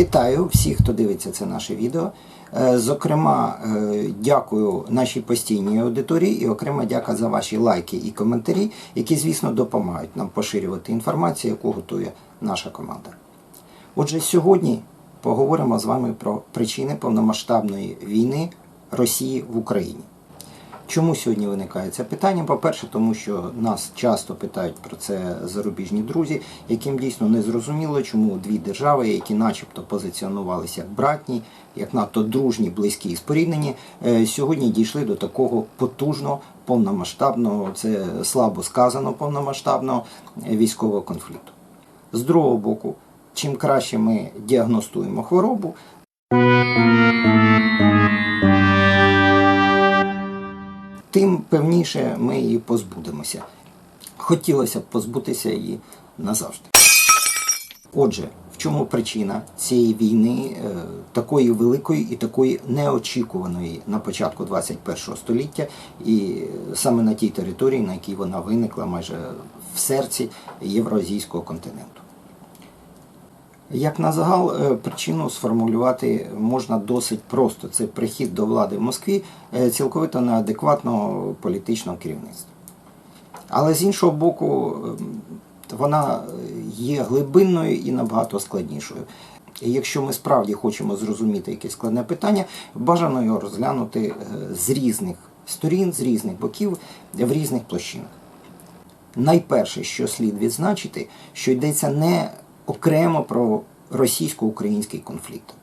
Вітаю всіх, хто дивиться це наше відео. Е, Зокрема, е, дякую нашій постійній аудиторії і окрема дяка за ваші лайки і коментарі, які, звісно, допомагають нам поширювати інформацію, яку готує наша команда. Отже, сьогодні поговоримо з вами про причини повномасштабної війни Росії в Україні. Чому сьогодні виникає це питання? По-перше, тому що нас часто питають про це зарубіжні друзі, яким дійсно не зрозуміло, чому дві держави, які начебто позиціонувалися як братні, як надто дружні, близькі і споріднені, е, сьогодні дійшли до такого потужного, повномасштабного, це слабо сказано повномасштабного е, військового конфлікту. З другого боку, чим краще ми діагностуємо хворобу, тим певніше ми її позбудемося. Хотілося б позбутися її назавжди. Отже, в чому причина цієї війни, е, такої великої і такої неочікуваної на початку 21 століття, і саме на тій території, на якій вона виникла, майже в серці Євроазійського континенту? Як на загал, е, причину сформулювати можна досить просто. Це прихід до влади в Москві е, цілковито неадекватного політичного керівництва. Але з іншого боку, ем, вона є глибинною і набагато складнішою. І якщо ми справді хочемо зрозуміти якесь складне питання, бажано його розглянути е, з різних сторін, з різних боків, в різних площинах. Найперше, що слід відзначити, що йдеться не окремо про російсько-український конфлікт.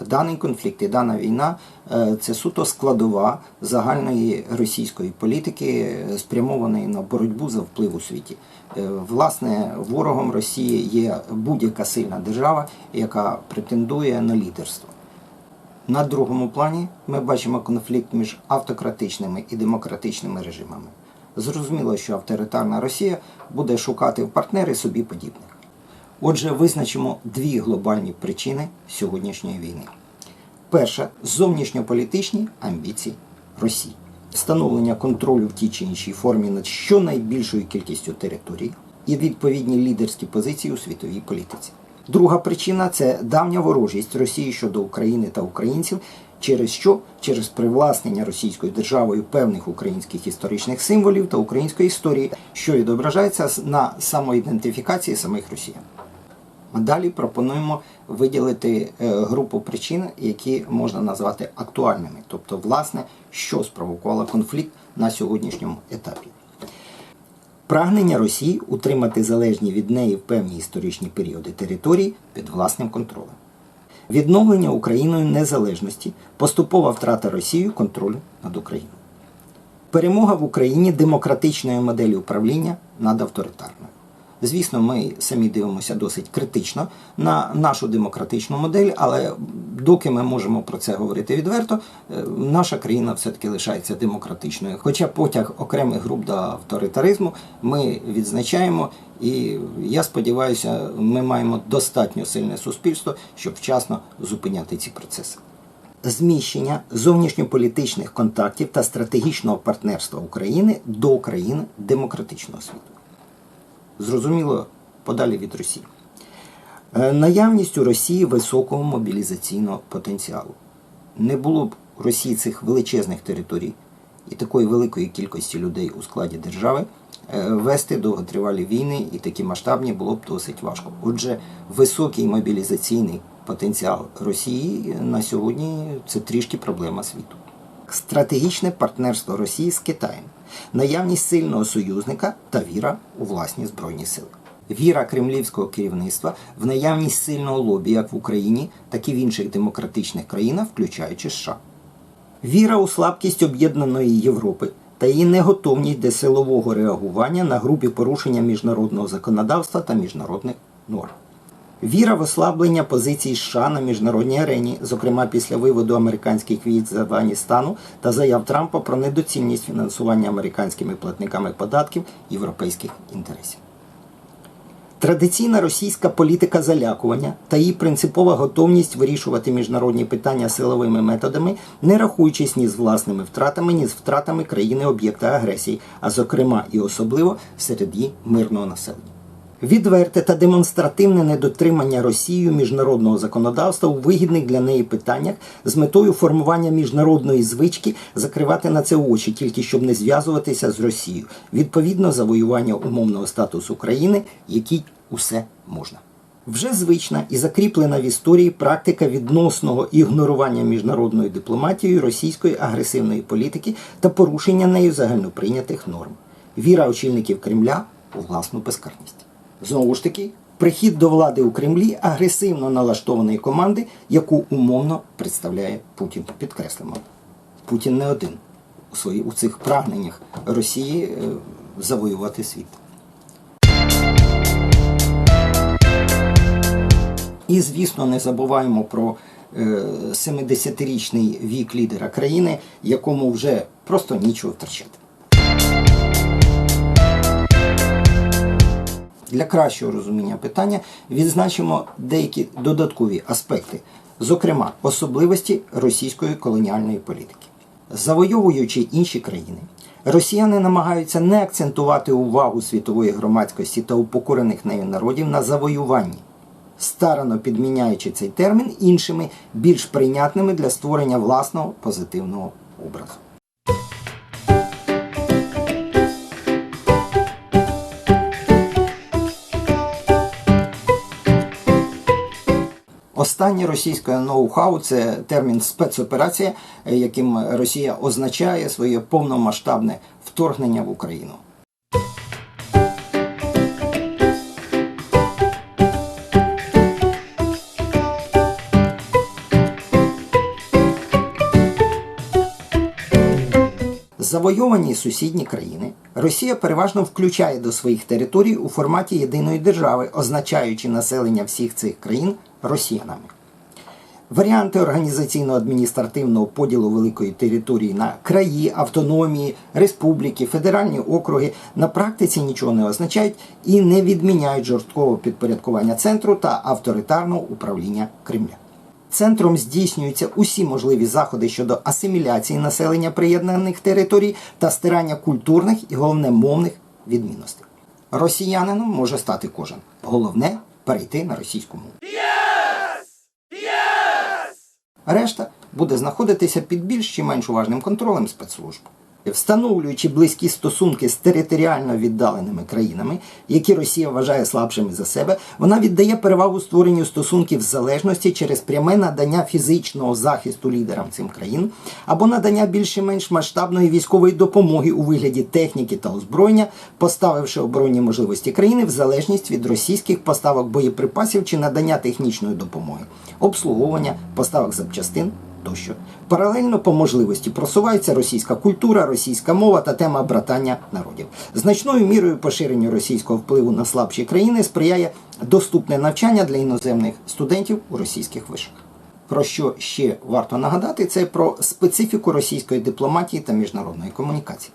Даний конфлікт і дана війна е, це суто складова загальної російської політики, е, спрямованої на боротьбу за вплив у світі. Е, Власне, ворогом Росії є будь-яка сильна держава, яка претендує на лідерство. На другому плані ми бачимо конфлікт між автократичними і демократичними режимами. Зрозуміло, що авторитарна Росія буде шукати в партнери собі подібних. Отже, визначимо дві глобальні причини сьогоднішньої війни. Перша зовнішньополітичні амбіції Росії, встановлення контролю в тій чи іншій формі над щонайбільшою кількістю територій і відповідні лідерські позиції у світовій політиці. Друга причина це давня ворожість Росії щодо України та українців, через що через привласнення російською державою певних українських історичних символів та української історії, що відображається на самоідентифікації самих росіян. А Далі пропонуємо виділити е, групу причин, які можна назвати актуальними, тобто, власне, що спровокувало конфлікт на сьогоднішньому етапі. Прагнення Росії утримати залежні від неї в певні історичні періоди території під власним контролем. Відновлення Україною незалежності, поступова втрата Росією контролю над Україною. Перемога в Україні демократичної моделі управління над авторитарною. Звісно, ми самі дивимося досить критично на нашу демократичну модель, але доки ми можемо про це говорити відверто, е, наша країна все-таки лишається демократичною. Хоча потяг окремих груп до авторитаризму ми відзначаємо, і я сподіваюся, ми маємо достатньо сильне суспільство, щоб вчасно зупиняти ці процеси. Зміщення зовнішньополітичних контактів та стратегічного партнерства України до країн демократичного світу зрозуміло, подалі від Росії. Е, Наявність у Росії високого мобілізаційного потенціалу. Не було б у Росії цих величезних територій і такої великої кількості людей у складі держави е, вести довготривалі війни і такі масштабні було б досить важко. Отже, високий мобілізаційний потенціал Росії на сьогодні це трішки проблема світу. Стратегічне партнерство Росії з Китаєм наявність сильного союзника та віра у власні збройні сили. Віра кремлівського керівництва в наявність сильного лобі як в Україні, так і в інших демократичних країнах, включаючи США. Віра у слабкість об'єднаної Європи та її неготовність до силового реагування на грубі порушення міжнародного законодавства та міжнародних норм. Віра в ослаблення позицій США на міжнародній арені, зокрема після виводу американських військ з Афганістану та заяв Трампа про недоцільність фінансування американськими платниками податків європейських інтересів. Традиційна російська політика залякування та її принципова готовність вирішувати міжнародні питання силовими методами, не рахуючись ні з власними втратами, ні з втратами країни об'єкта агресії, а зокрема і особливо серед її мирного населення. Відверте та демонстративне недотримання Росією міжнародного законодавства у вигідних для неї питаннях з метою формування міжнародної звички закривати на це очі, тільки щоб не зв'язуватися з Росією. Відповідно, завоювання умовного статусу країни, якій усе можна. Вже звична і закріплена в історії практика відносного ігнорування міжнародною дипломатією російської агресивної політики та порушення нею загальноприйнятих норм. Віра очільників Кремля у власну безкарність. Знову ж таки, прихід до влади у Кремлі агресивно налаштованої команди, яку умовно представляє Путін. Підкреслимо, Путін не один у свої у цих прагненнях Росії е, завоювати світ. І, звісно, не забуваємо про е, 70-річний вік лідера країни, якому вже просто нічого втрачати. Для кращого розуміння питання відзначимо деякі додаткові аспекти, зокрема особливості російської колоніальної політики. Завойовуючи інші країни, росіяни намагаються не акцентувати увагу світової громадськості та упокорених нею народів на завоюванні, старано підміняючи цей термін іншими, більш прийнятними для створення власного позитивного образу. Останнє російське ноу-хау це термін спецоперація, е, яким Росія означає своє повномасштабне вторгнення в Україну. Завойовані сусідні країни Росія переважно включає до своїх територій у форматі єдиної держави, означаючи населення всіх цих країн росіянами. Варіанти організаційно-адміністративного поділу великої території на краї, автономії, республіки, федеральні округи на практиці нічого не означають і не відміняють жорсткого підпорядкування центру та авторитарного управління Кремля. Центром здійснюються усі можливі заходи щодо асиміляції населення приєднаних територій та стирання культурних і головне мовних відмінностей. Росіянином може стати кожен. Головне перейти на російську мову. Решта буде знаходитися під більш чи менш уважним контролем спецслужб. Встановлюючи близькі стосунки з територіально віддаленими країнами, які Росія вважає слабшими за себе, вона віддає перевагу створенню стосунків залежності через пряме надання фізичного захисту лідерам цим країн або надання більш менш масштабної військової допомоги у вигляді техніки та озброєння, поставивши оборонні можливості країни в залежність від російських поставок боєприпасів чи надання технічної допомоги, обслуговування поставок запчастин тощо. Паралельно по можливості просувається російська культура, російська мова та тема братання народів. Значною мірою поширенню російського впливу на слабші країни сприяє доступне навчання для іноземних студентів у російських вишах. Про що ще варто нагадати, це про специфіку російської дипломатії та міжнародної комунікації.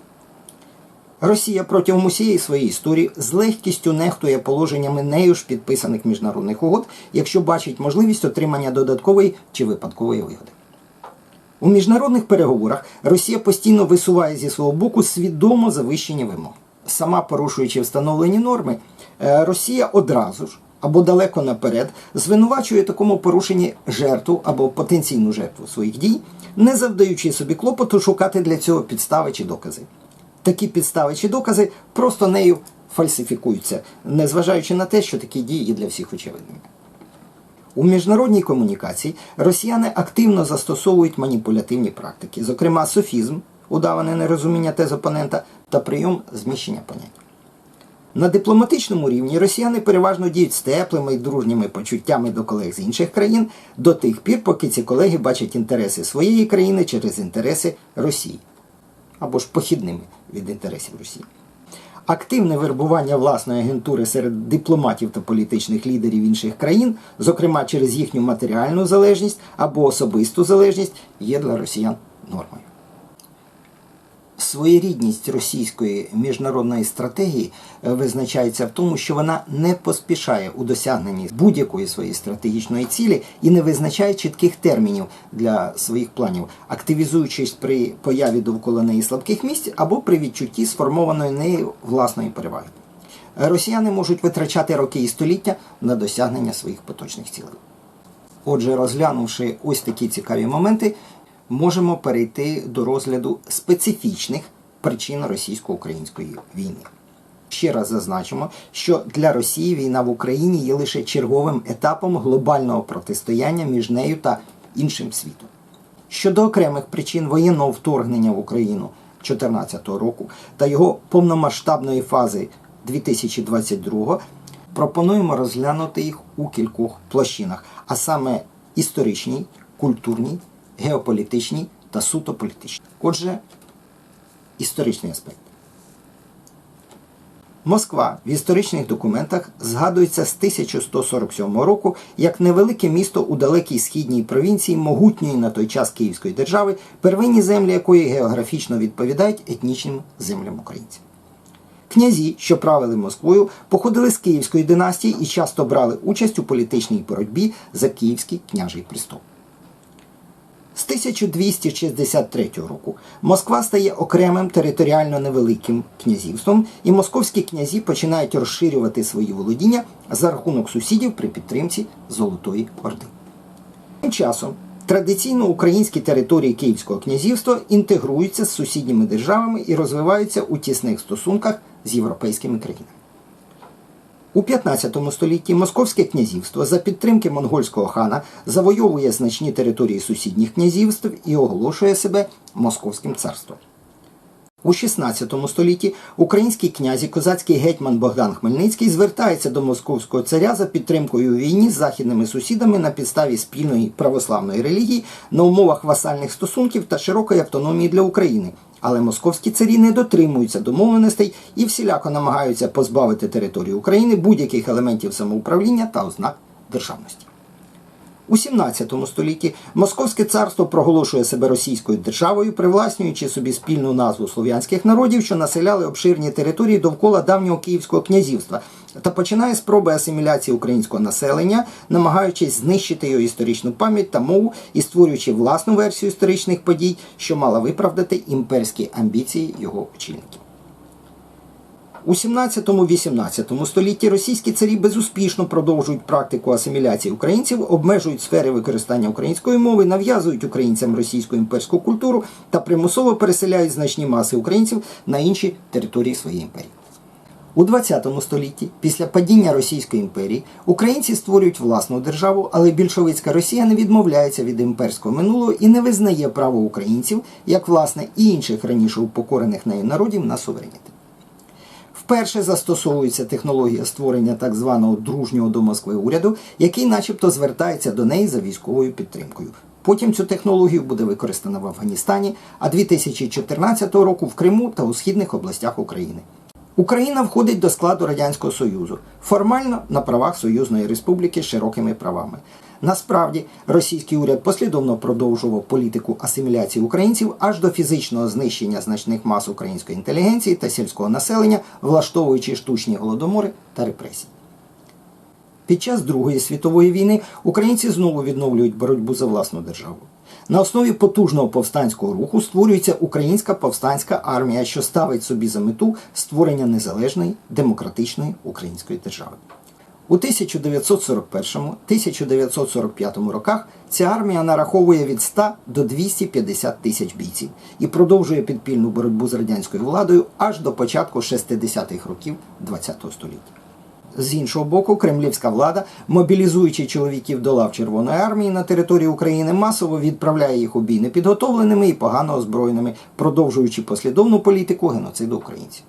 Росія протягом усієї своєї історії з легкістю нехтує положеннями нею ж підписаних міжнародних угод, якщо бачить можливість отримання додаткової чи випадкової вигоди. У міжнародних переговорах Росія постійно висуває зі свого боку свідомо завищені вимоги. Сама порушуючи встановлені норми, е, Росія одразу ж або далеко наперед звинувачує такому порушенні жертву або потенційну жертву своїх дій, не завдаючи собі клопоту шукати для цього підстави чи докази. Такі підстави чи докази просто нею фальсифікуються, незважаючи на те, що такі дії є для всіх очевидними. У міжнародній комунікації росіяни активно застосовують маніпулятивні практики, зокрема софізм, удаване нерозуміння тез опонента та прийом зміщення понять. На дипломатичному рівні росіяни переважно діють з теплими і дружніми почуттями до колег з інших країн до тих пір, поки ці колеги бачать інтереси своєї країни через інтереси Росії або ж похідними від інтересів Росії. Активне вербування власної агентури серед дипломатів та політичних лідерів інших країн, зокрема через їхню матеріальну залежність або особисту залежність, є для росіян нормою. Своєрідність російської міжнародної стратегії е, визначається в тому, що вона не поспішає у досягненні будь-якої своєї стратегічної цілі і не визначає чітких термінів для своїх планів, активізуючись при появі довкола неї слабких місць або при відчутті сформованої нею власної переваги. росіяни можуть витрачати роки і століття на досягнення своїх поточних цілей. Отже, розглянувши ось такі цікаві моменти, можемо перейти до розгляду специфічних причин російсько-української війни. Ще раз зазначимо, що для Росії війна в Україні є лише черговим етапом глобального протистояння між нею та іншим світом. Щодо окремих причин воєнного вторгнення в Україну 2014 року та його повномасштабної фази 2022 пропонуємо розглянути їх у кількох площинах, а саме історичній, культурній, геополітичній та суто політичній. Отже, історичний аспект. Москва в історичних документах згадується з 1147 року як невелике місто у далекій східній провінції могутньої на той час Київської держави, первинні землі якої географічно відповідають етнічним землям українців. Князі, що правили Москвою, походили з Київської династії і часто брали участь у політичній боротьбі за Київський княжий престол. З 1263 року Москва стає окремим територіально невеликим князівством, і московські князі починають розширювати свої володіння за рахунок сусідів при підтримці Золотої Орди. Тим часом традиційно українські території Київського князівства інтегруються з сусідніми державами і розвиваються у тісних стосунках з європейськими країнами. У 15 столітті Московське князівство за підтримки монгольського хана завойовує значні території сусідніх князівств і оголошує себе Московським царством. У 16 столітті український князь і козацький гетьман Богдан Хмельницький звертається до московського царя за підтримкою у війні з західними сусідами на підставі спільної православної релігії на умовах васальних стосунків та широкої автономії для України. Але московські царі не дотримуються домовленостей і всіляко намагаються позбавити територію України будь-яких елементів самоуправління та ознак державності. У 17 столітті Московське царство проголошує себе російською державою, привласнюючи собі спільну назву слов'янських народів, що населяли обширні території довкола давнього Київського князівства, та починає спроби асиміляції українського населення, намагаючись знищити його історичну пам'ять та мову і створюючи власну версію історичних подій, що мала виправдати імперські амбіції його очільників. У 17-18 столітті російські царі безуспішно продовжують практику асиміляції українців, обмежують сфери використання української мови, нав'язують українцям російську імперську культуру та примусово переселяють значні маси українців на інші території своєї імперії. У 20 столітті, після падіння Російської імперії, українці створюють власну державу, але більшовицька Росія не відмовляється від імперського минулого і не визнає право українців, як власне і інших раніше упокорених нею народів на суверенітет. Вперше застосовується технологія створення так званого дружнього до Москви уряду, який начебто звертається до неї за військовою підтримкою. Потім цю технологію буде використана в Афганістані, а 2014 року в Криму та у східних областях України. Україна входить до складу Радянського Союзу, формально на правах Союзної Республіки з широкими правами. Насправді, російський уряд послідовно продовжував політику асиміляції українців аж до фізичного знищення значних мас української інтелігенції та сільського населення, влаштовуючи штучні голодомори та репресії. Під час Другої світової війни українці знову відновлюють боротьбу за власну державу. На основі потужного повстанського руху створюється українська повстанська армія, що ставить собі за мету створення незалежної демократичної української держави. У 1941-1945 роках ця армія нараховує від 100 до 250 тисяч бійців і продовжує підпільну боротьбу з радянською владою аж до початку 60-х років ХХ століття. З іншого боку, кремлівська влада, мобілізуючи чоловіків до лав Червоної армії на території України, масово відправляє їх у бій непідготовленими і погано озброєними, продовжуючи послідовну політику геноциду українців.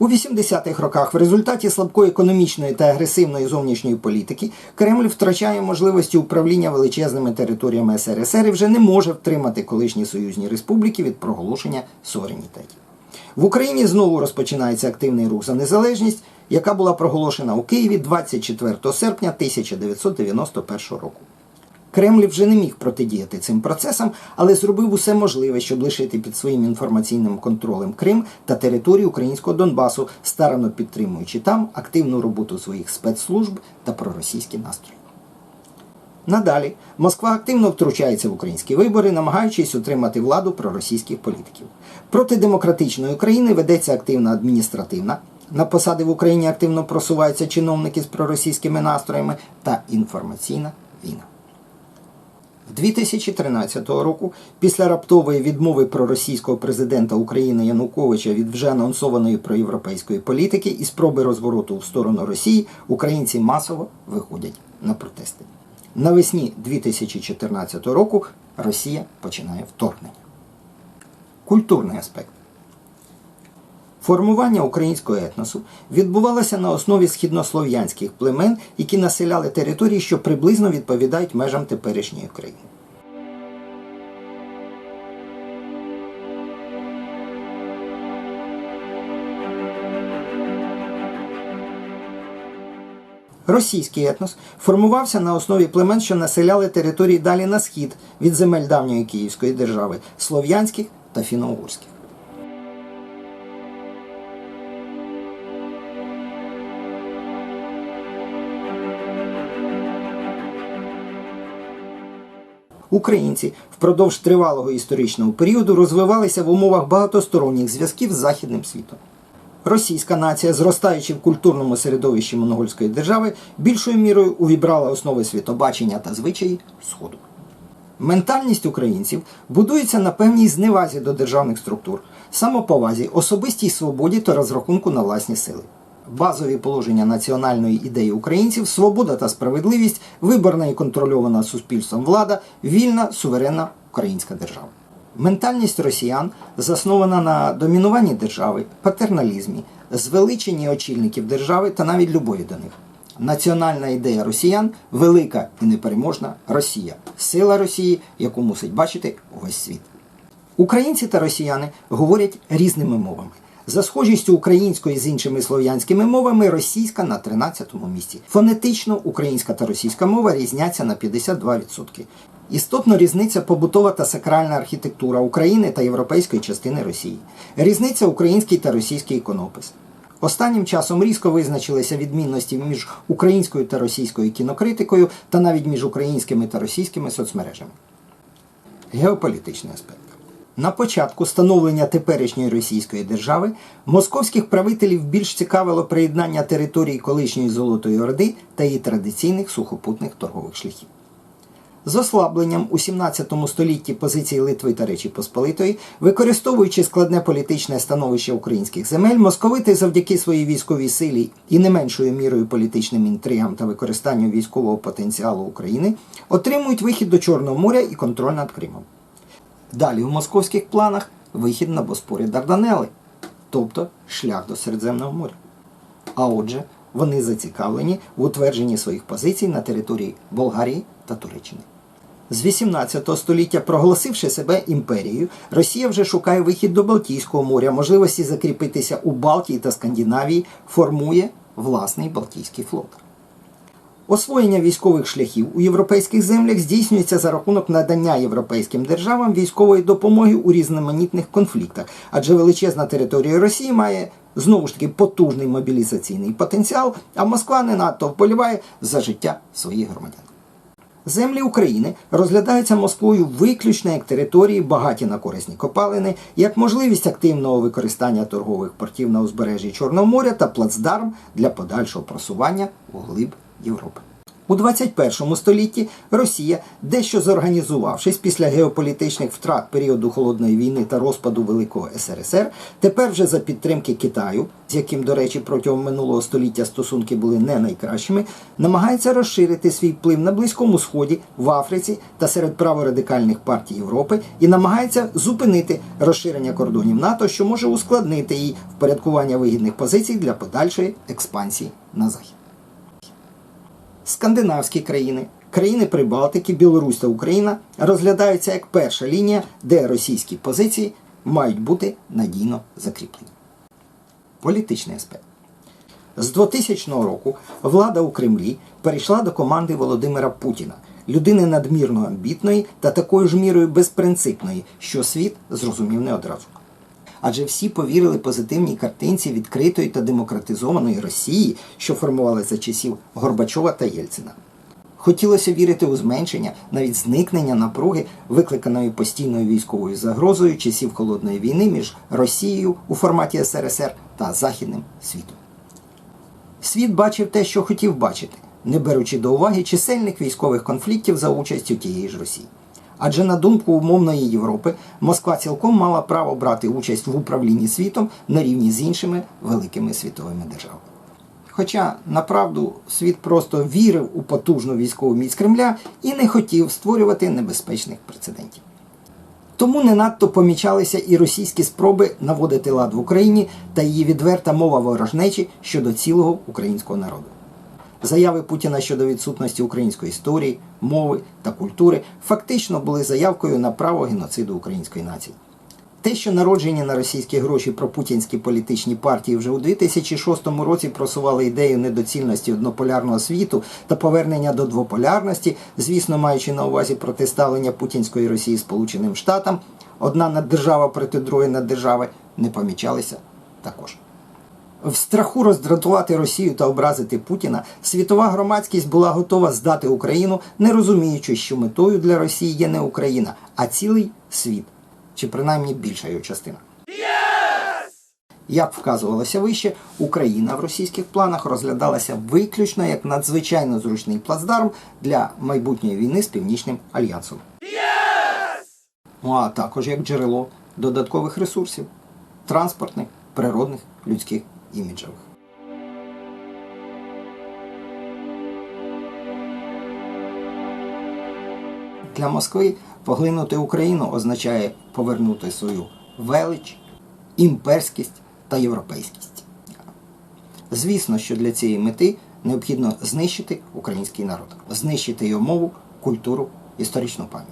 У 80-х роках в результаті слабкої економічної та агресивної зовнішньої політики Кремль втрачає можливості управління величезними територіями СРСР і вже не може втримати колишні союзні республіки від проголошення суверенітетів. В Україні знову розпочинається активний рух за незалежність, яка була проголошена у Києві 24 серпня 1991 року. Кремль вже не міг протидіяти цим процесам, але зробив усе можливе, щоб лишити під своїм інформаційним контролем Крим та територію українського Донбасу, старано підтримуючи там активну роботу своїх спецслужб та проросійські настрої. Надалі Москва активно втручається в українські вибори, намагаючись утримати владу проросійських політиків. Проти демократичної України ведеться активна адміністративна, На посади в Україні активно просуваються чиновники з проросійськими настроями та інформаційна війна. 2013 року, після раптової відмови проросійського президента України Януковича від вже анонсованої проєвропейської політики і спроби розвороту в сторону Росії, українці масово виходять на протести. Навесні 2014 року Росія починає вторгнення. Культурний аспект. Формування українського етносу відбувалося на основі східнослов'янських племен, які населяли території, що приблизно відповідають межам теперішньої України. Російський етнос формувався на основі племен, що населяли території далі на схід від земель давньої Київської держави слов'янських та фіно-угорських. Українці впродовж тривалого історичного періоду розвивалися в умовах багатосторонніх зв'язків з західним світом. Російська нація, зростаючи в культурному середовищі монгольської держави, більшою мірою увібрала основи світобачення та звичаї Сходу. Ментальність українців будується на певній зневазі до державних структур, самоповазі, особистій свободі та розрахунку на власні сили. Базові положення національної ідеї українців свобода та справедливість, виборна і контрольована суспільством влада, вільна суверенна українська держава. Ментальність росіян заснована на домінуванні держави, патерналізмі, звеличенні очільників держави та навіть любові до них. Національна ідея росіян велика і непереможна Росія, сила Росії, яку мусить бачити увесь світ. Українці та росіяни говорять різними мовами. За схожістю української з іншими слов'янськими мовами, російська на 13-му місці. Фонетично українська та російська мова різняться на 52%. Істотно різниця побутова та сакральна архітектура України та європейської частини Росії. Різниця український та російський іконопис. Останнім часом різко визначилися відмінності між українською та російською кінокритикою та навіть між українськими та російськими соцмережами. Геополітичний аспект. На початку становлення теперішньої російської держави московських правителів більш цікавило приєднання території колишньої Золотої Орди та її традиційних сухопутних торгових шляхів. З ослабленням у 17 столітті позиції Литви та Речі Посполитої, використовуючи складне політичне становище українських земель, московити завдяки своїй військовій силі і не меншою мірою політичним інтригам та використанню військового потенціалу України отримують вихід до Чорного моря і контроль над Кримом. Далі в московських планах вихід на Боспори Дарданели, тобто шлях до Середземного моря. А отже, вони зацікавлені в утвердженні своїх позицій на території Болгарії та Туреччини. З 18 століття, проголосивши себе імперією, Росія вже шукає вихід до Балтійського моря, можливості закріпитися у Балтії та Скандинавії, формує власний Балтійський флот. Освоєння військових шляхів у європейських землях здійснюється за рахунок надання європейським державам військової допомоги у різноманітних конфліктах, адже величезна територія Росії має знову ж таки потужний мобілізаційний потенціал, а Москва не надто вболіває за життя своїх громадян. Землі України розглядаються Москвою виключно як території, багаті на корисні копалини, як можливість активного використання торгових портів на узбережжі Чорного моря та плацдарм для подальшого просування у глиб Європи. У 21 столітті Росія, дещо зорганізувавшись після геополітичних втрат періоду холодної війни та розпаду Великого СРСР, тепер вже за підтримки Китаю, з яким, до речі, протягом минулого століття стосунки були не найкращими, намагається розширити свій вплив на Близькому Сході, в Африці та серед праворадикальних партій Європи і намагається зупинити розширення кордонів НАТО, що може ускладнити їй впорядкування вигідних позицій для подальшої експансії на захід скандинавські країни, країни Прибалтики, Білорусь та Україна розглядаються як перша лінія, де російські позиції мають бути надійно закріплені. Політичний аспект. З 2000 року влада у Кремлі перейшла до команди Володимира Путіна, людини надмірно амбітної та такою ж мірою безпринципної, що світ зрозумів не одразу адже всі повірили позитивній картинці відкритої та демократизованої Росії, що формувалася за часів Горбачова та Єльцина. Хотілося вірити у зменшення, навіть зникнення напруги, викликаної постійною військовою загрозою часів холодної війни між Росією у форматі СРСР та Західним світом. Світ бачив те, що хотів бачити, не беручи до уваги чисельних військових конфліктів за участю тієї ж Росії. Адже на думку умовної Європи, Москва цілком мала право брати участь в управлінні світом на рівні з іншими великими світовими державами. Хоча направду світ просто вірив у потужну військову міць Кремля і не хотів створювати небезпечних прецедентів. Тому не надто помічалися і російські спроби наводити лад в Україні та її відверта мова ворожнечі щодо цілого українського народу. Заяви Путіна щодо відсутності української історії, мови та культури фактично були заявкою на право геноциду української нації. Те, що народжені на російські гроші пропутінські політичні партії вже у 2006 році просували ідею недоцільності однополярного світу та повернення до двополярності, звісно, маючи на увазі протиставлення путінської Росії Сполученим Штатам, одна наддержава проти другої наддержави, не помічалися також. В страху роздратувати Росію та образити Путіна світова громадськість була готова здати Україну, не розуміючи, що метою для Росії є не Україна, а цілий світ, чи принаймні більша його частина. Як вказувалося вище, Україна в російських планах розглядалася виключно як надзвичайно зручний плацдарм для майбутньої війни з Північним альянсом. Ну а також як джерело додаткових ресурсів транспортних, природних, людських іміджевих. Для Москви поглинути Україну означає повернути свою велич, імперськість та європейськість. Звісно, що для цієї мети необхідно знищити український народ, знищити його мову, культуру, історичну пам'ять.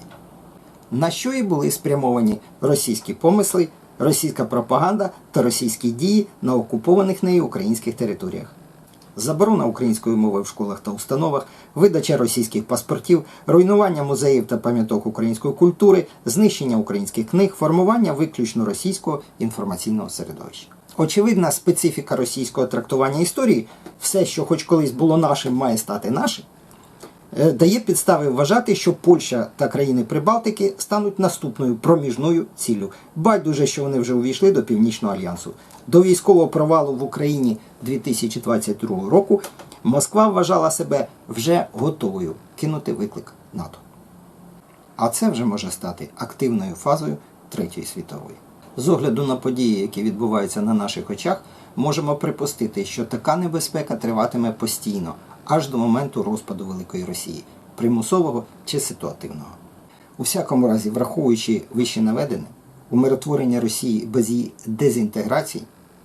На що і були спрямовані російські помисли, російська пропаганда та російські дії на окупованих нею українських територіях. Заборона української мови в школах та установах, видача російських паспортів, руйнування музеїв та пам'яток української культури, знищення українських книг, формування виключно російського інформаційного середовища. Очевидна специфіка російського трактування історії, все, що хоч колись було нашим, має стати нашим, дає підстави вважати, що Польща та країни Прибалтики стануть наступною проміжною ціллю. Байдуже, що вони вже увійшли до Північного альянсу. До військового провалу в Україні 2022 року Москва вважала себе вже готовою кинути виклик НАТО. А це вже може стати активною фазою Третьої світової. З огляду на події, які відбуваються на наших очах, можемо припустити, що така небезпека триватиме постійно, аж до моменту розпаду Великої Росії, примусового чи ситуативного. У всякому разі, враховуючи вище наведене, умиротворення Росії без її дезінтеграції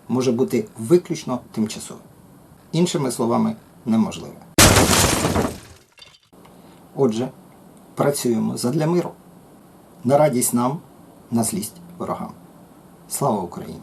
може бути виключно тимчасовим. Іншими словами, неможливе. Отже, працюємо задля миру. На радість нам, на злість ворогам. Слава Україні!